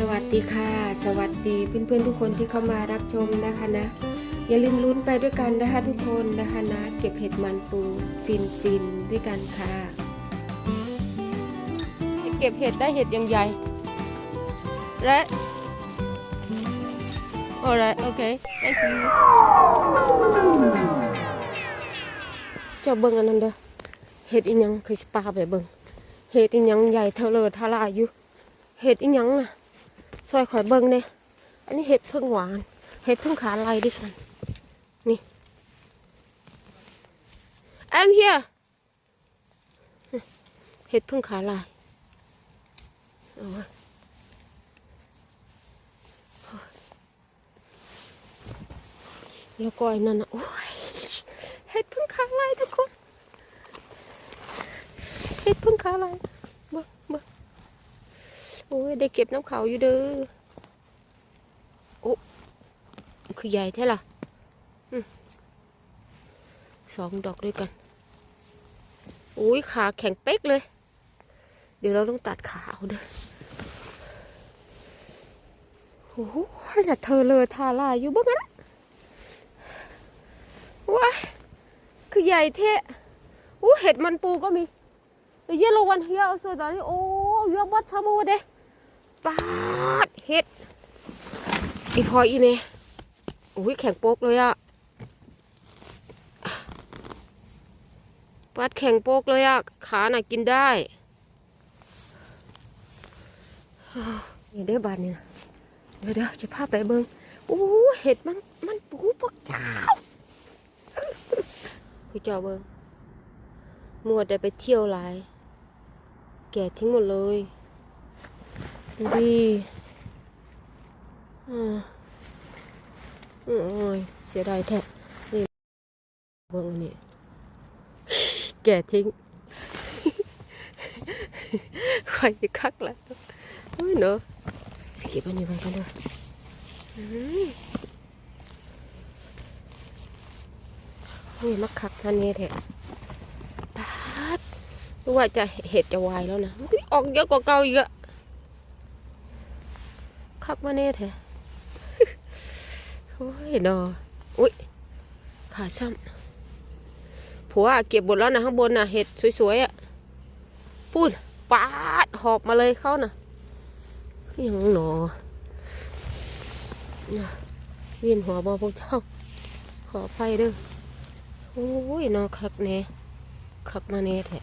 สวัสดีค่ะ สวัสดีเพื่อนๆทุกคนที่เข้ามารับชมนะคะนะ อย่าลืมลุ้นไปด้วยกันนะคะทุกคนนะคะนะ เก็บเห็ดมันปูฟินฟินด้วยกันค่ะ เก็บเห็ดได้เห็ดยังใหญ่และ alright okay thank you เจ้าเบิ่งอันนั้นเด้อเห็ดอีหยังเคยสปาไปเบิ่งเห็ดอีหยังใหญ่เทอเลอทาราอยู่เห็ดอีหยังน่ะ ซอยข่อยเบิ่งเนี่ยอันนี้เห็ดพึ่งหวาน เห็ดพึ่งขาลายดิสันนี่ I'm here เห็ดพึ่งขาลายแล้วก็อ้นั่นนะโอ้ยเห็ดพึ่งขาลายทุกคนเห็ดพึ่งขาลาย โอ้ยได้เก็บน้ำเขาอยู่เด้อโอ้คือใหญ่แท้ล่ะสองดอกด้วยกันโอ้ยขาแข็งเป๊กเลย เดี๋ยวเราต้องตัดขาเอาเด้อโอ้โหน่ะเธอเลยทาลายอยู่บ้างนะว้าคือใหญ่แท้อู้เห็ดมันปูก็มี The yellow one here also darling. Oh, you have bought some over there. ปาดเห็ดอีพออีเมโอ้ยแข็งโป๊กเลยอะปัดแข็งโป๊กเลยอะขาหน่ะกินได้นี่ได้บานนี่นะเดี๋ยวเดี๋ยวจะพาไปเบิ้งโอ้เห็ดมันมันปูพวกเจ้าพี่เจ้าเบิ้งมัวแต่ไปเที่ยวหลาย แก่ทิ้งหมดเลย ดูดิอ่าอืมโอ้ยเสียดายแท้นี่เบิ่งนนี้แก่ทิ้งใครจะคักละเฮ้ยเนอะเก็บอันนี้ไว้กันด้วยอืมเฮ้ยมักคักท่านนี้แท้ปาดรู้ว่าจะเห็ดจะวายแล้วนะออกเยอะกว่าเก่าอีกอะ คักมาแน่แท้โอ้ยดออุ้ยขาซ้ำผัวเก็บหมดแล้วนะข้างบนน่ะเห็ดสวยๆอะพูดปาดหอบมาเลยเขาน่ะยังหนอน่ะเวียนหัวบอพวกเจ้า ขอไปเด้อโอ้ยนอคักแน่คักมาแน่แท้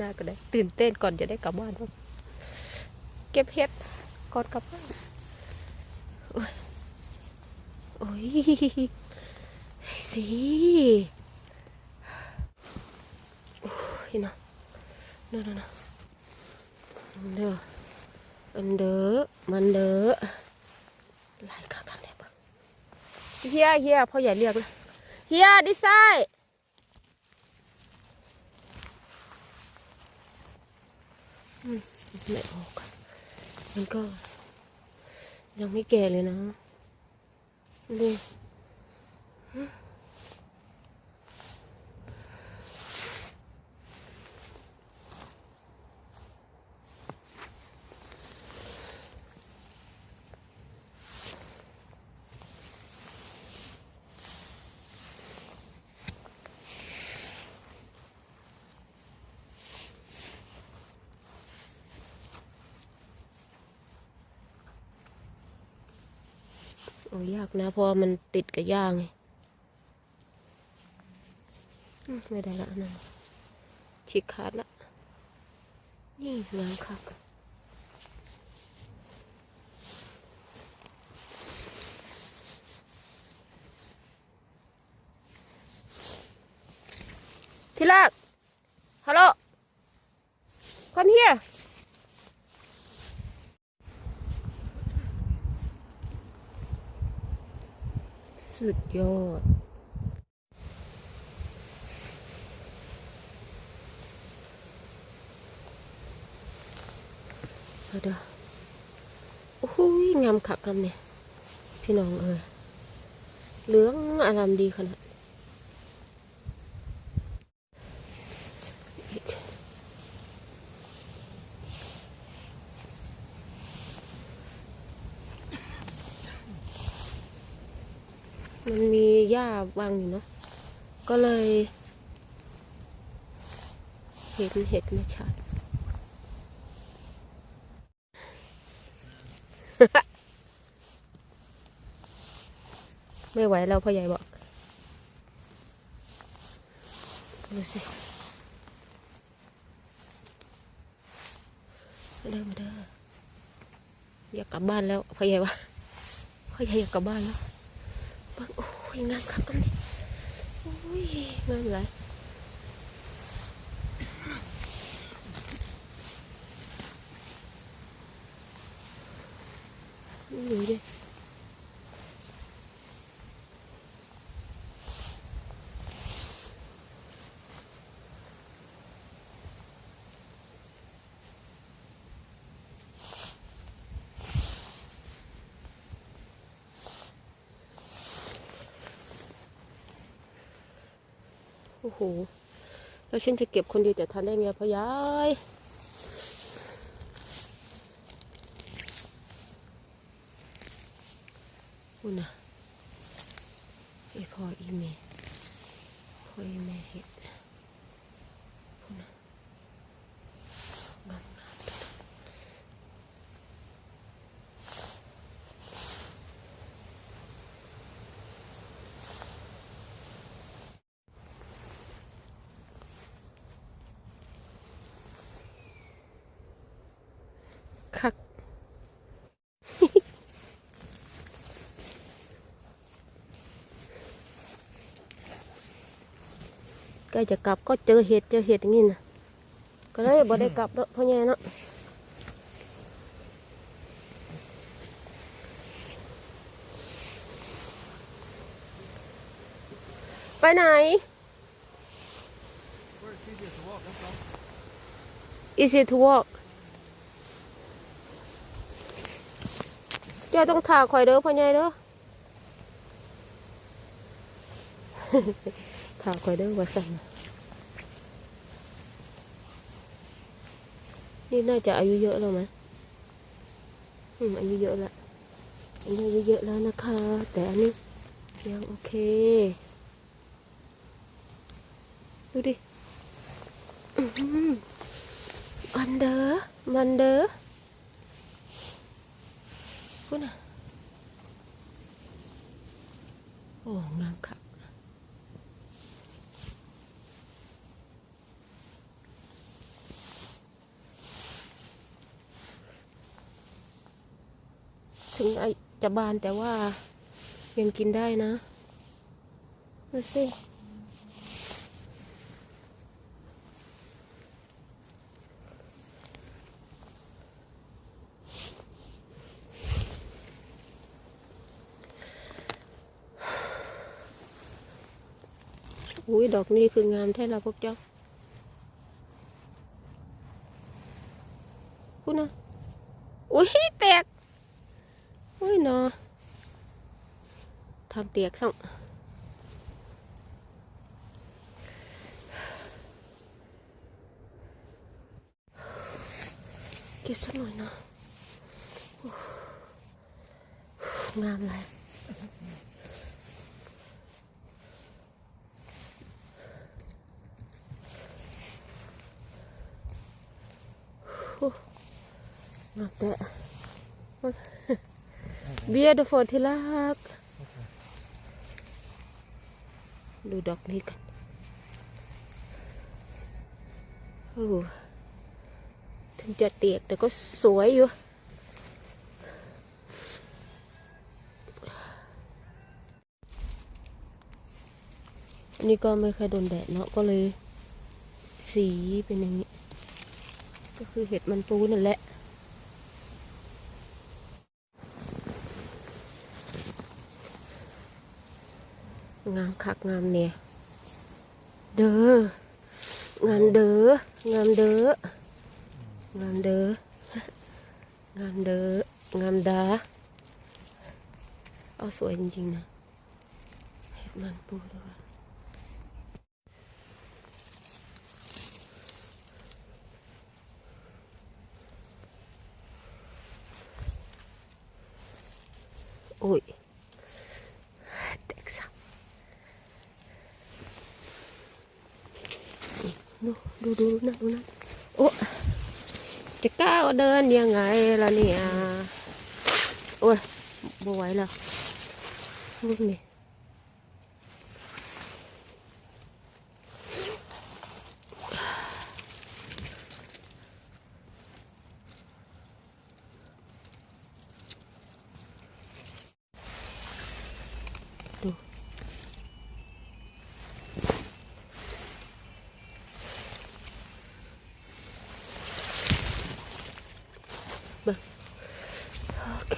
น่าก็ได้ตื่นเต้นก่อนจะได้กลับบ้านเก็บเห็ด ก่อนกลับโอ้ยสิโอ้ยนะนั่นนะเด้อมันเด้อมันเด้อลายขากันเลยปะเฮียเฮียพ่อใหญ่เรียกเลยเฮียดิไซไม่ออก มันก็ ยังไม่แก่เลยนะนี่ โอ้ยากนะ เพราะมันติดกับย่าไงไม่ได้ละนนั่นฉีกขาดละ นี่งามคักที่แรกฮัลโหล come here สุดยอด เด้อโอ้โหงามขับงามเนี่ย พี่น้องเอ้ยเหลืองอารามดีขนาด มันมี หญ้าวางอยู่เนาะก็เลย เห็นเห็ดไม่ชัดไม่ไหวแล้วพ่อใหญ่บอกดูสิมาเด้อมาเด้ออยากกลับบ้านแล้วพ่อใหญ่ว่าพ่อใหญ่อยากกลับบ้านแล้วบิ่งโอ้ ยงามคักกันนี่โอ้ยงามหลายนี่ดิ โอ้โห แล้วฉันจะเก็บคนเดียวจะทันได้ไงพ่อยายอุ่นะไอพ่ออีเมพ่ออีเมเห็ดอุ่นนะงามงามคัก ใกล้จะกลับก็เจอเห็ดเจอเห็ดอย่างนี้นะก็เลยบ่ได้กลับแล้วพ่อแย่เนาะไปไหน Is it to walk เจ้าต้องถ่าข่อยเด้อพ่อใหญ่เด้อ ถ่าข่อยเด้อว่าสั่นนี่น่าจะอายุเยอะแล้วไหมอืมอายุเยอะแล้วอันนี้อายุเยอะแล้วนะคะ แต่อันนี้ยังโอเค ดูดิอันเด้อมันเด้อคุณน่ะโอ้งามค่ะ ถึงไอจะบานแต่ว่ายังกินได้นะดูสิอุ้ยดอกนี้คืองามแท้ละพวกเจ้าคุณนะอุ้ยแตก อุ้ยเนาะ ทำเตียกส่องเก็บสักหน่อยเนาะงามเลยงามแต่ beautiful ที่รัก ดอกนี้กันโอ้ถึงจะเตียกแต่ก็สวยอยู่นนี้ก็ไม่เคยโดนแดดเนาะก็เลย สีเป็นอย่างนี้ ก็คือเห็ดมันปูนั่นแหละ งามคักงามเนี่ยเด้องามเด้องามเด้องามเด้องามเด้องามดาเอาสวยจริงๆนะเห็ดมันปูด้วยโอ้ยแตกซ้ ดูดูนะดูนะโอ้จะก้าวเดินยังไงล่ะเนี่ย โอ้ยบไหวแล้วลูกนี่ดู โอเค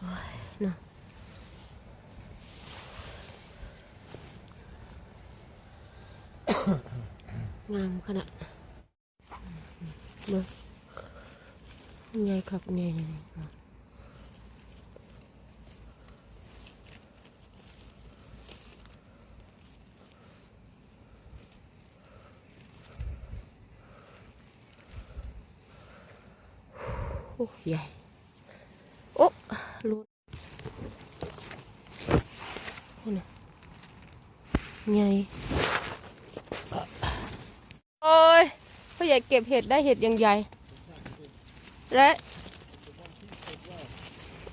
โอ้ย เนาะงามขนาดเบิ่งใหญ่ครับใหญ่ใหญ่โอ้ใหญ่ โอ้ลุดโอ้เนี่ย ใหญ่โอ้ยพ่อใหญ่เก็บเห็ดได้เห็ดยังใหญ่และ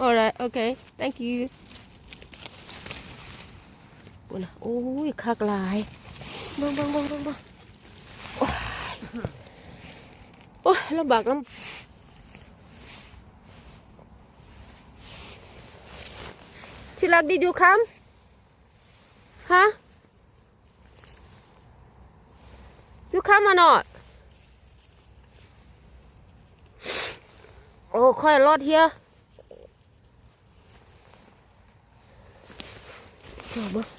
alright okay thank you โอ้นะโอ้ยคักหลายบิ่งบิ่งบิ่งบิ่งบิ่งโอ้ยลำบากน้ำ Tilak, did you come? Huh? You come or not? Oh, quite a lot here. Oh, Trời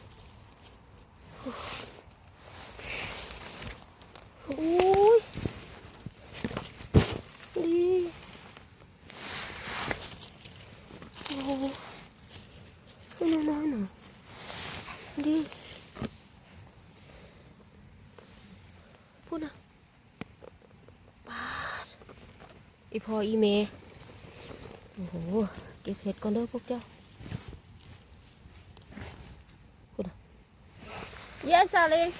พออีเมโอ้โห เก็บเห็ดก่อนเด้อพวกเจ้าพูดนะ Yes, darling.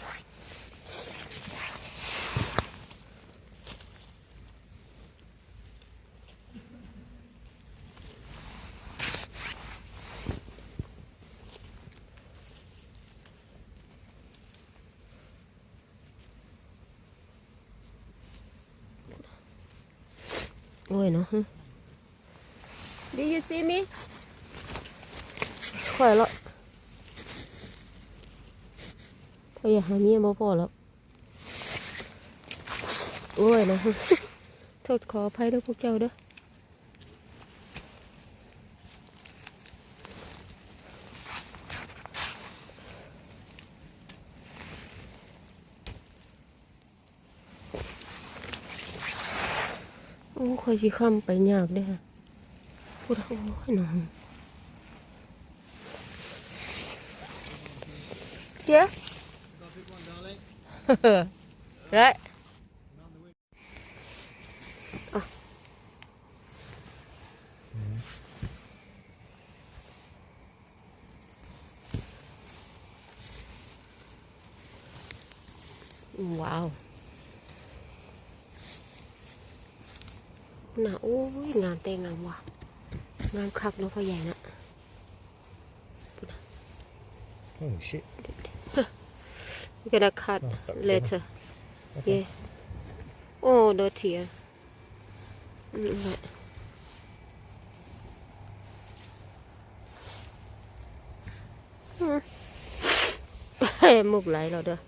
โอ้ยเนาะ มีมีข่อยละพออยากหาเมียบ่พอแล้วโอ้ยนะโทษขออภัยด้วยพวกเจ้าเด้อโอ้ค่อยสิค้ำไปยากเด้อ พูดโอ้ยเนาะ Yeah. right. Oh. Wow. น่ะโอ้ยงานเต งงามว่ะงานคักเนาะพ่อใหญ่นะ Oh shit. We're gonna cut Oh, stop later. Okay. Yeah. Oh, dirty. ah. Mm, but- อืมเฮ้ยมุกไหลเราเด้อ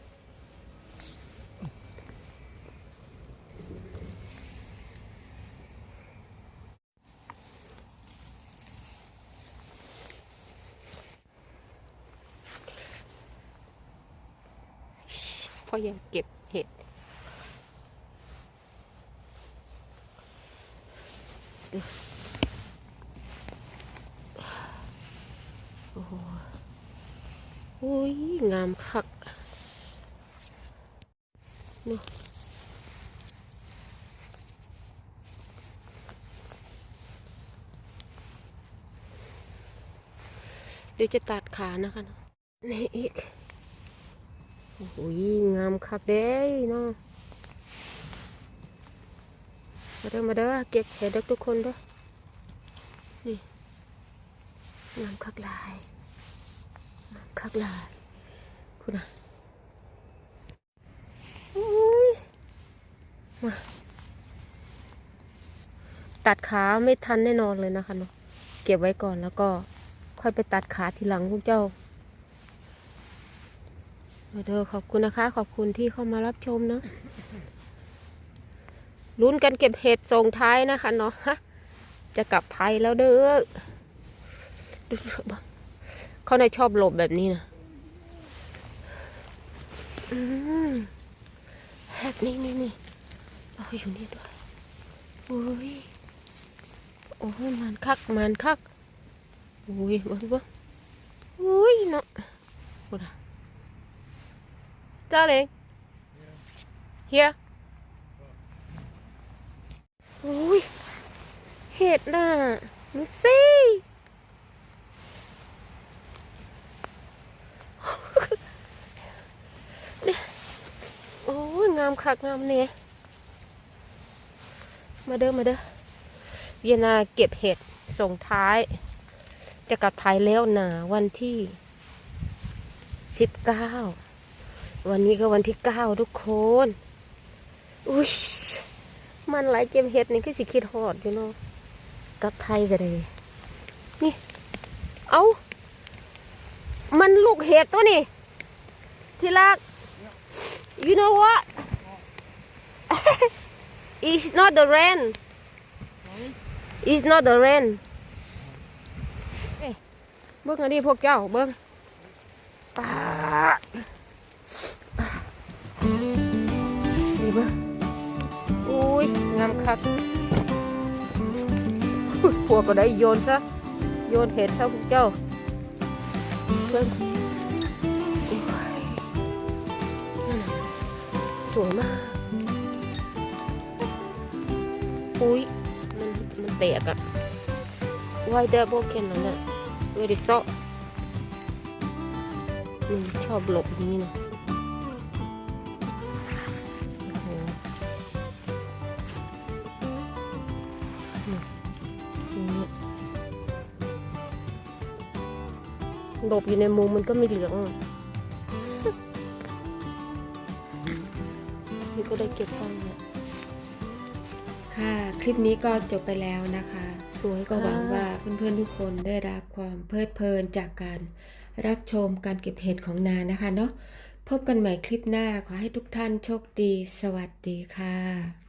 เพราะ ยังเก็บเห็ด โอ้โหโอ้ยงามคักเนาะดี๋ยวจะตัดขานะคะนี่อีก โอ้โหงามคักเด้เนาะมาเด้อมาเด้อเก็บเห็ดเด็กทุกคนเด้อนี่งามคักลายงามคักลายคุณน่ะอุ้ยมาตัดขาไม่ทันแน่นอนเลยนะคะเนาะเก็บไว้ก่อนแล้วก็ค่อยไปตัดขาทีหลังพวกเจ้า เด้อขอบคุณนะคะ ขอบคุณที่เข้ามารับชมเนาะลุ้นกันเก็บเห็ดส่งท้ายนะคะเนาะจะกลับไทยแล้วเด้อเขาในชอบหลบแบบนี้นะแฮกนี่นี่นี่เราอยู่นี่ด้วยโอ้ยโอ้ยมันคักมันคักอุ้ยเบิ้งเบิ้งอุ้ยเนาะพูดอะ darling here อุ้ยเห็ดน่ะดูสิเนี่ยโอ้ยงามคักงามเนี่ยมาเด้อมาเด้อเยนาเก็บเห็ดส่งท้าย จะกลับไทยแล้วนะวันที่สิบเก้า วันนี้ก็วันที่เก้าทุกคน อุ้ย มันไหลายเกมเฮ็ดนี่คือสิคิดฮอดอยู่เนาะกับไทยกันเลยนี่ เอา มันลูกเห็ดตัวนี่ที่รัก you know what it's not the rain it's not the rain เบิ้งอันนี้พวกเจ้าเบิ้งปา เบิ้งอุ้ยงามคักอุ๊ยพวกก็ได้โยนซะ โยนเห็ดซะพวกเจ้าเบิ้งโอ้ยนั่นน่ะสวยมาก อุ้ย มันมันแตกอะไว้เดอร์โบเคนนั่นแหละเวดิโซนี่ชอบหลบอย่างนี้นะ หลบอยู่ในมุมมันก็ไม่เหลืองอะนี่ก็ได้เก็บไปเนี่ยค่ะ คลิปนี้ก็จบไปแล้วนะคะสวยก็หวังค่ะว่าเพื่อนๆทุกคนได้รับความเพลิดเพลินจากการรับชมการเก็บเห็ดของนานะคะเนาะพบกันใหม่คลิปหน้าขอให้ทุกท่านโชคดี สวัสดีค่ะ